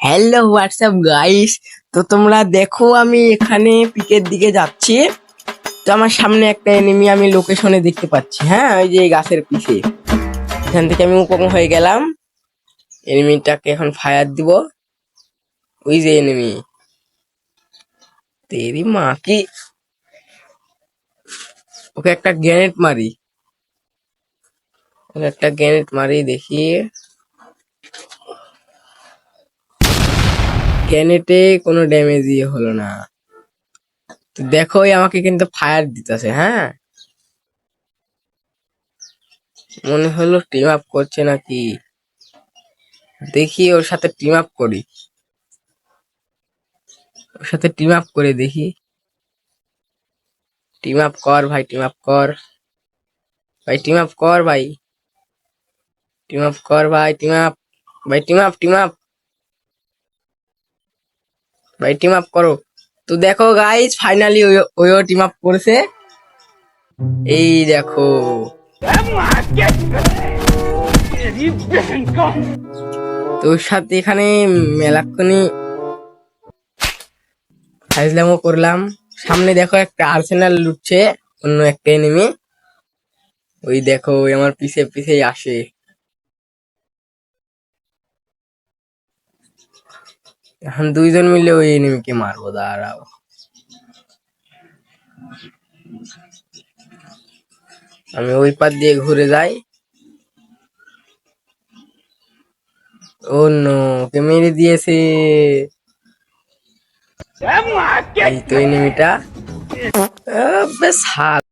Hello WhatsApp guys তো তোমরা দেখো আমি এখানে পিকের দিকে যাচ্ছি। তো আমার সামনে একটা এনিমি আমি লোকেশনে দেখতে পাচ্ছি। হ্যাঁ ওই যে গাছের পিছে। এখান থেকে আমি উপম হয়ে গেলাম। এনিমিটাকে এখন ফায়ার দিব। ওই যে এনিমি তেরি মা, কি? ওকে একটা গ্রেনেড মারি। একটা গ্রেনেড মারি দেখি। গ্রেনেটে কোনো ড্যামেজই হলো না। দেখো আমাকে কিন্তু ফায়ার দিতেছে হ্যাঁ? মনে হলো টিম আপ করছে নাকি? দেখি ওর সাথে টিম আপ করি। ওর সাথে টিম আপ করে দেখি। টিম আপ কর ভাই টিম আপ কর। ভাই টিম আপ কর ভাই। টিম আপ কর ভাই টিম আপ ভাই টিম আপ টিম আপ ভাই টিম আপ করো। তো দেখো গাইস ফাইনালি ওইও টিম আপ করেছে। এই দেখো। তো ওর সাথে এখানে মেলাক্ষণি ফাইজলামও করলাম। সামনে দেখো একটা আর্সেনাল লুটছে, অন্য একটা এনিমি ওই দেখো, ওই আমার পিছে পিছে আসে। এখন দুইজন মিলে ওই এনিমিকে মারবো, দাঁড়াও। আমি ওই পার দিয়ে ঘুরে যাই। ও নো, ওকে মেরে দিয়েছে। এই তো এনিমিটা বেশ হাল।